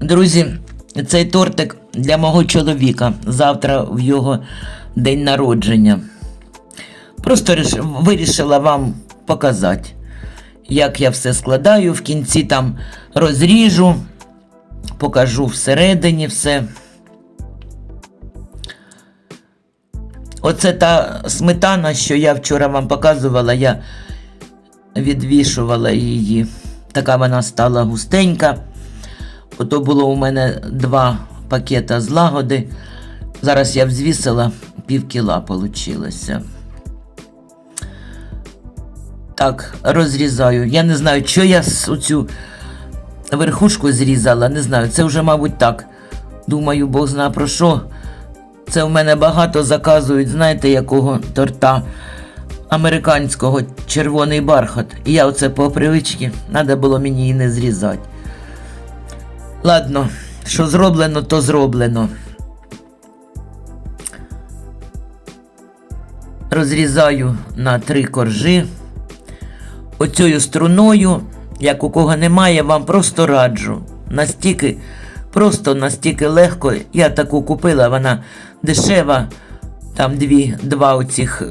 Друзі, цей тортик для мого чоловіка. Завтра в його день народження. Просто вирішила вам показати, як я все складаю. В кінці там розріжу, покажу всередині все. Оце та сметана, що я вчора вам показувала, я відвішувала її. Така вона стала густенька. Ото було у мене два пакета злагоди. Зараз я взвісила, пів кіла получилося. Так, розрізаю. Я не знаю, що я оцю верхушку зрізала, не знаю. Це вже, мабуть, так. Думаю, Бог зна про що. Це в мене багато заказують, знаєте, якого торта американського червоний бархат. І я оце по привичці, треба було мені і не зрізати. Ладно, що зроблено, то зроблено. Розрізаю на три коржі. Оцею струною, як у кого немає, вам просто раджу. Настільки, просто настільки легко. Я таку купила, вона дешева. Там дві, два оцих е,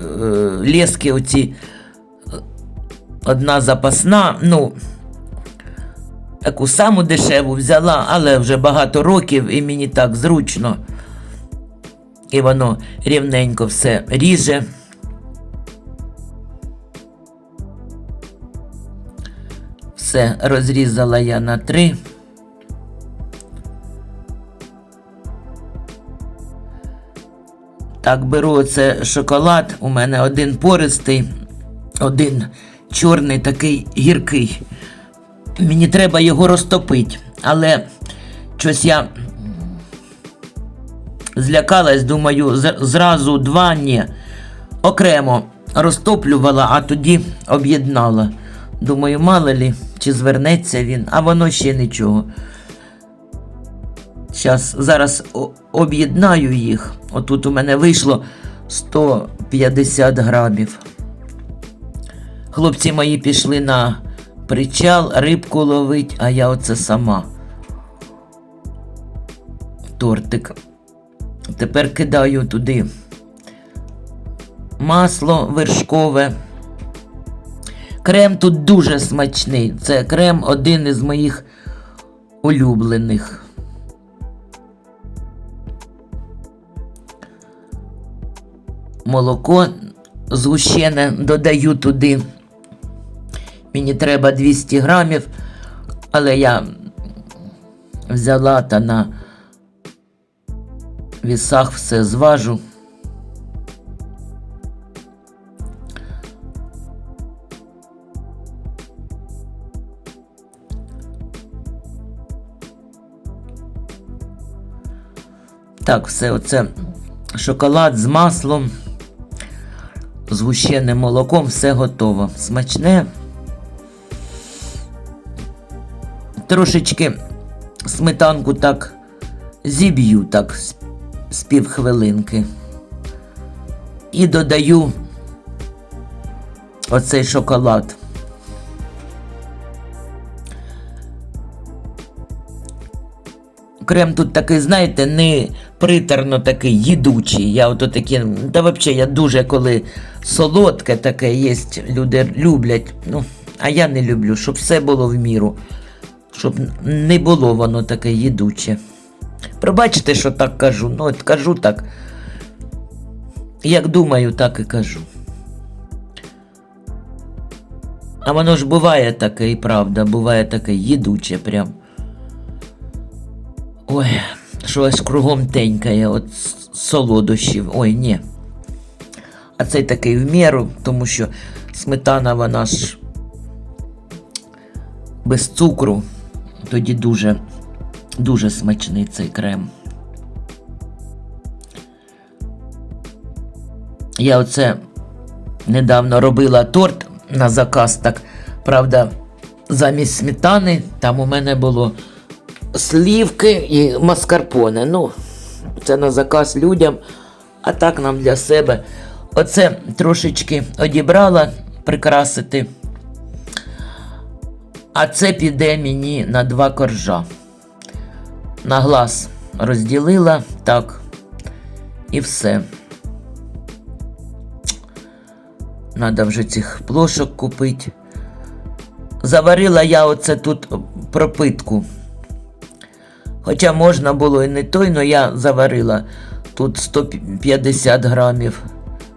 лески, оці, е, одна запасна. Ну, таку саму дешеву взяла, але вже багато років і мені так зручно. І воно рівненько все ріже. Все розрізала я на три. Так, беру оце шоколад. У мене один пористий, один чорний такий гіркий. Мені треба його розтопити, але щось я злякалась, думаю, зразу два ні. Окремо розтоплювала, а тоді об'єднала. Думаю, мало лі, чи звернеться він, а воно ще нічого. Щас, зараз об'єднаю їх. Отут у мене вийшло 150 грамів. Хлопці мої пішли на причал, рибку ловить, а я оце сама. Тортик. Тепер кидаю туди масло вершкове. Крем тут дуже смачний. Це крем один із моїх улюблених. Молоко згущене додаю туди. Мені треба 200 грамів, але я взяла та на вісах все зважу. Так, все оце шоколад з маслом, згущеним молоком, все готово. Смачне. Трошечки сметанку так зіб'ю так з- півхвилинки. І додаю оцей шоколад. Крем тут такий, знаєте, не притерно такий їдучий. Я ото такі, та взагалі я дуже коли солодке таке є, люди люблять. Ну, а я не люблю, щоб все було в міру, щоб не було воно таке їдуче. Пробачте, що так кажу. Ну, от кажу так. Як думаю, так і кажу. А воно ж буває таке і правда, буває таке їдуче прям. Ой, щось кругом тенькає от солодощів. Ой, ні. А цей такий в міру, тому що сметана вона ж без цукру. Тоді дуже, дуже смачний цей крем. Я оце недавно робила торт на заказ, так, правда, замість сметани там у мене було слівки і маскарпоне. Ну, це на заказ людям, а так нам для себе. Оце трошечки одібрала прикрасити. А це піде мені на два коржа. на глаз розділила, так, і все. Надо вже цих плошок купити. Заварила я оце тут пропитку. Хоча можна було і не той, але я заварила тут 150 грамів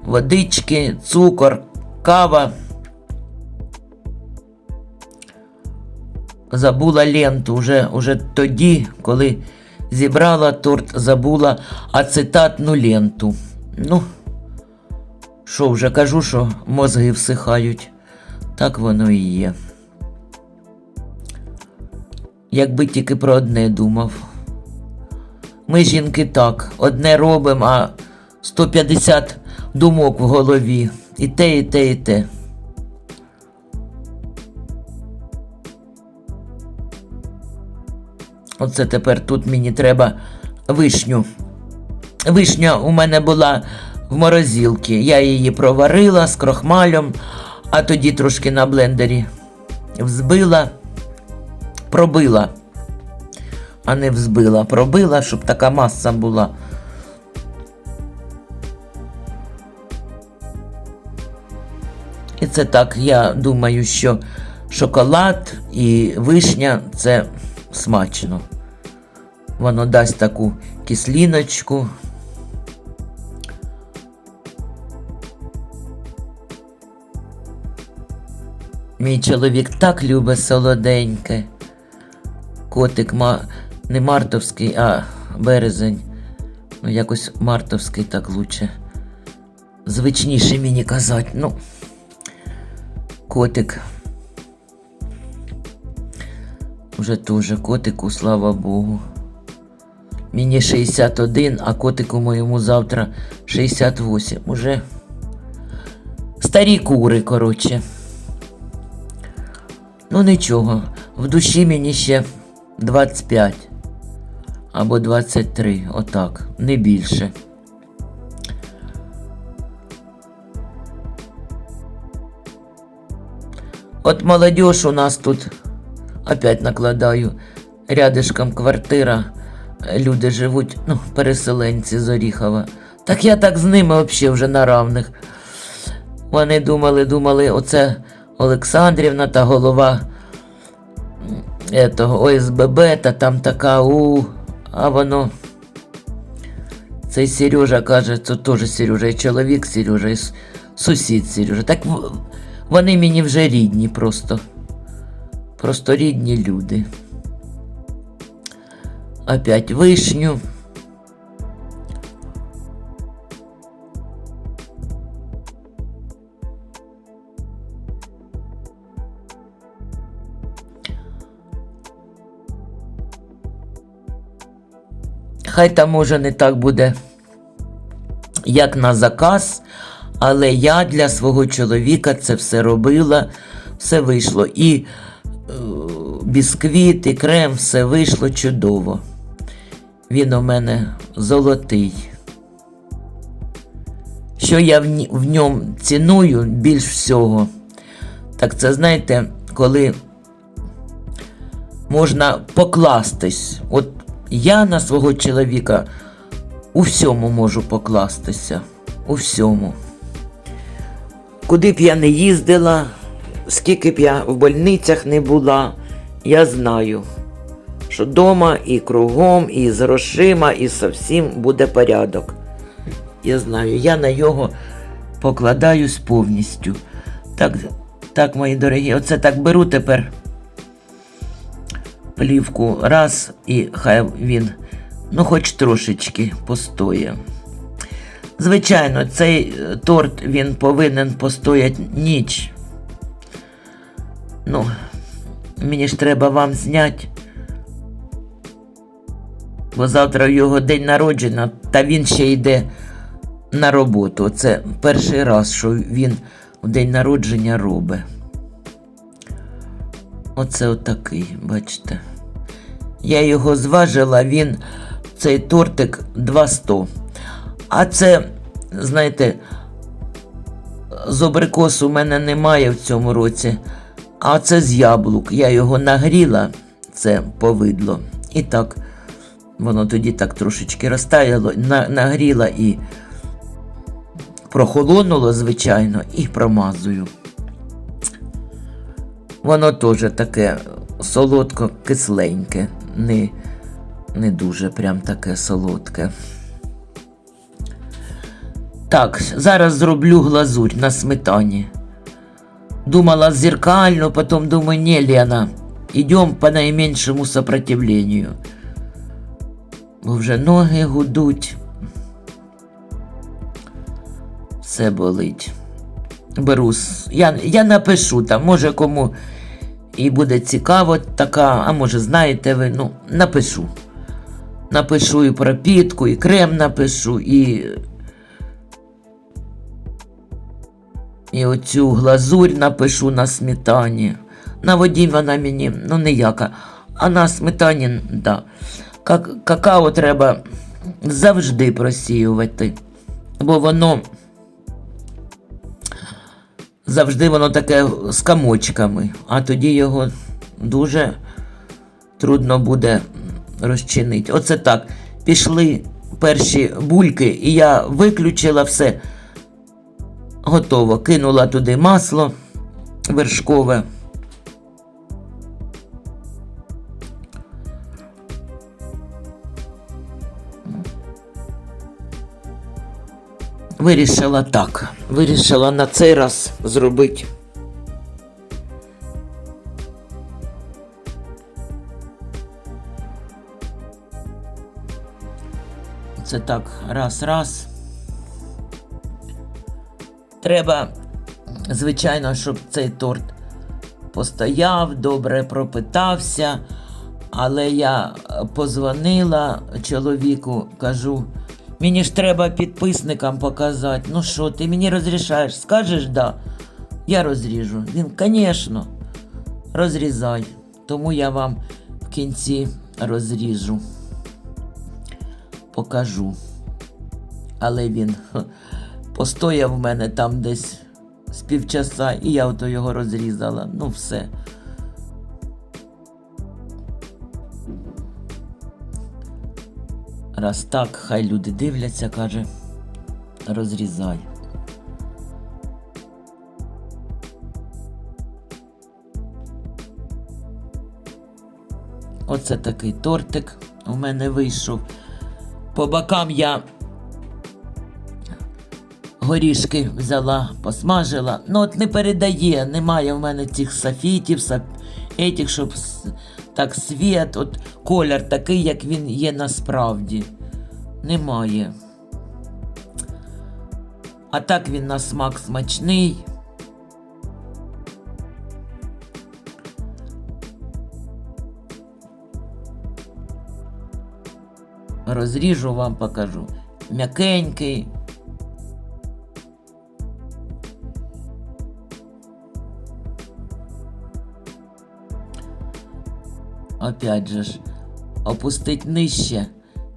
водички, цукор, кава. Забула ленту вже, вже тоді, коли зібрала торт, забула ацетатну ленту. Ну, що вже кажу, що мозги всихають. Так воно і є. Якби тільки про одне думав. Ми, жінки, так, одне робимо, а 150 думок в голові. І те, і те, і те. Оце тепер тут мені треба вишню. Вишня у мене була в морозилці. Я її проварила з крохмалем, а тоді трошки на блендері взбила, пробила, а не взбила, пробила, щоб така маса була. І це так, я думаю, що шоколад і вишня це смачно. Воно дасть таку кисліночку. Мій чоловік так любить солоденьке. Котик ма... не мартовський, а березень. Ну, якось мартовський так лучше. Звичніше мені казати. Ну, котик. Уже теж котику, слава Богу. Мені 61, а котику моєму завтра 68. Уже старі кури, коротше. Ну нічого, в душі мені ще 25 або 23, отак, не більше. От молодежь у нас тут, опять накладаю, рядышком квартира, люди живуть, ну, переселенці з Оріхова. Так я так з ними взагалі вже на равних. Вони думали, думали, оце Олександрівна та голова етого ОСББ, та там така у, а воно. Цей Сережа каже, це теж Сережа, і чоловік Сережа, і сусід Сережа. Так вони мені вже рідні просто. Просто рідні люди. Опять вишню. Хай там може не так буде, як на заказ, але я для свого чоловіка це все робила, все вийшло. І бісквіт, і крем, все вийшло чудово. Він у мене золотий. Що я в, ньому ціную більш всього, так це знаєте, коли можна покластись. От я на свого чоловіка у всьому можу покластися. У всьому. Куди б я не їздила, скільки б я в больницях не була, я знаю, що вдома і кругом, і з грошима, і со всім буде порядок. Я знаю, я на його покладаюсь повністю. Так, так, мої дорогі, оце так беру тепер плівку раз і хай він, ну, хоч трошечки постоє. Звичайно, цей торт він повинен постояти ніч. Ну, мені ж треба вам зняти. Бо завтра його день народження, та він ще йде на роботу. Це перший раз, що він в день народження робить. Оце отакий, бачите. Я його зважила, він цей тортик 200. А це, знаєте, з абрикосу у мене немає в цьому році. А це з яблук. Я його нагріла, це повидло. І так Воно тоді так трошечки розтаяло, на, нагріло і прохолонуло, звичайно, і промазую. Воно теж таке солодко-кисленьке, не, не дуже прям таке солодке. Так, зараз зроблю глазурь на сметані. Думала зеркально, потом думаю, не, Лена, идем по наименьшему сопротивлению. Бо вже ноги гудуть. Все болить. Беру. Я, я напишу там, може кому і буде цікаво така, а може знаєте ви, ну, напишу. Напишу і пропітку, і крем напишу, і І оцю глазурь напишу на сметані. На воді вона мені ну ніяка. А на сметані, да. Как, какао треба завжди просіювати. Бо воно завжди воно таке з камочками, а тоді його дуже трудно буде розчинити. Оце так. Пішли перші бульки, і я виключила все. Готово. Кинула туди масло вершкове. Вирішила так. Вирішила на цей раз зробити. Це так, раз-раз. Треба, звичайно, щоб цей торт постояв, добре пропитався. Але я е, позвонила чоловіку, кажу, мені ж треба підписникам показати. Ну що, ти мені розрішаєш? Скажеш да, я розріжу. Він, звісно, розрізай. Тому я вам в кінці розріжу. Покажу. Але він постояв в мене там десь з півчаса, і я ото його розрізала. Ну все. Раз так, хай люди дивляться, каже, розрізай. Оце такий тортик у мене вийшов. По бокам я горішки взяла, посмажила. Ну от не передає, немає в мене цих софітів, сап... етих, щоб так світ, от колір такий, як він є насправді. Немає. А так він на смак смачний. Розріжу вам покажу. М'якенький. Опять же ж, опустить нижче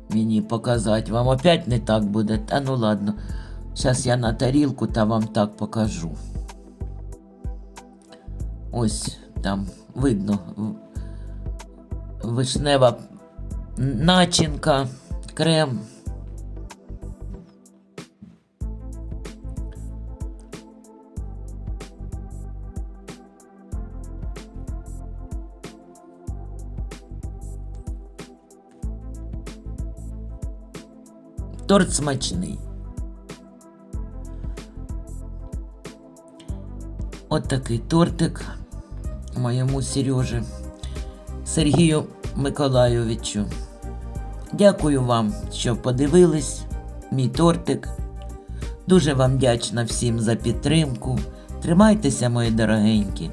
мені показати. Вам опять не так буде. Та ну ладно. Зараз я на тарілку та вам так покажу. Ось там видно вишнева начинка, крем. Торт смачний. От такий тортик моєму Сережі Сергію Миколайовичу. Дякую вам, що подивились мій тортик. Дуже вам вдячна всім за підтримку. Тримайтеся, мої дорогенькі.